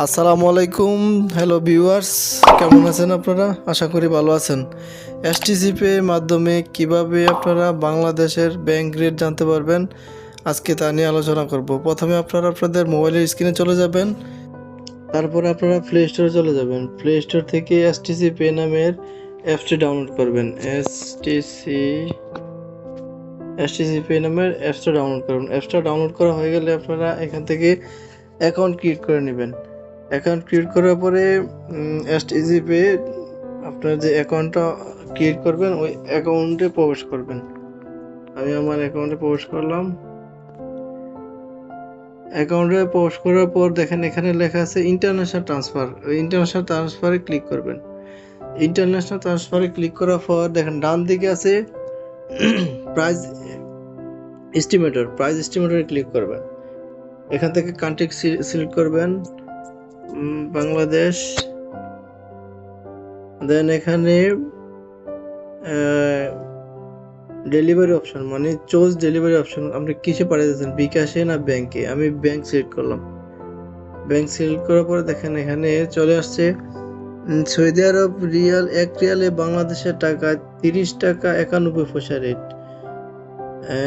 আসসালামু আলাইকুম hello viewers কেমন আছেন আপনারা? আশা করি ভালো আছেন। এসটিসি পে মাধ্যমে কীভাবে আপনারা বাংলাদেশের ব্যাংক রেট জানতে পারবেন, আজকে তা নিয়ে আলোচনা করব। প্রথমে আপনারা আপনাদের মোবাইলের স্ক্রিনে চলে যাবেন। তারপর আপনারা প্লে স্টোরে চলে যাবেন। প্লে স্টোর থেকে এসটিসি পে নামের অ্যাপসটি ডাউনলোড করবেন। এসটিসি এসটিসি পে নামের অ্যাপসটা ডাউনলোড করবেন অ্যাপসটা ডাউনলোড করা হয়ে গেলে আপনারা এখান থেকে অ্যাকাউন্ট ক্রিয়েট করে নেবেন। অ্যাকাউন্ট ক্রিয়েট করার পরে এসটিসি পে আপনার যে অ্যাকাউন্টটা ক্রিয়েট করবেন, ওই অ্যাকাউন্টে প্রবেশ করবেন। আমি আমার অ্যাকাউন্টে প্রবেশ করলাম। অ্যাকাউন্টে প্রবেশ করার পর দেখেন এখানে লেখা আছে ইন্টারন্যাশনাল ট্রান্সফার ওই ইন্টারন্যাশনাল ট্রান্সফারে ক্লিক করবেন। ইন্টারন্যাশনাল ট্রান্সফারে ক্লিক করার পর দেখেন ডান দিকে আছে প্রাইস এস্টিমেটর প্রাইস এস্টিমেটরে ক্লিক করবেন। এখান থেকে কান্ট্রি সিলেক্ট করবেন। বাংলাদেশ। দেন এখানে ডেলিভারি অপশন মানে চোজ ডেলিভারি অপশন আপনি কিসে পাঠিয়েছেন বিকাশে না ব্যাংকে আমি ব্যাংক সিলেক্ট করলাম। ব্যাংক সিলেক্ট করার পরে দেখেন এখানে চলে আসছে সৌদি আরব রিয়াল, এক রিয়ালে বাংলাদেশের টাকা তিরিশ টাকা একানব্বই পয়সা রেট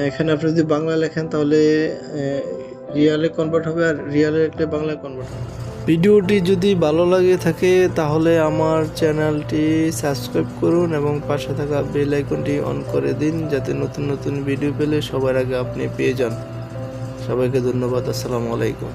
এখানে আপনি যদি বাংলা লেখেন তাহলে রিয়ালে কনভার্ট হবে আর রিয়ালে লিখলে বাংলায় কনভার্ট হবে। ভিডিওটি যদি ভালো লাগে থাকে, তাহলে আমার চ্যানেলটি সাবস্ক্রাইব করুন এবং পাশে থাকা বেল আইকনটি অন করে দিন, যাতে নতুন নতুন ভিডিও পেলে সবার আগে আপনি পেয়ে যান। সবাইকে ধন্যবাদ, আসসালামু আলাইকুম।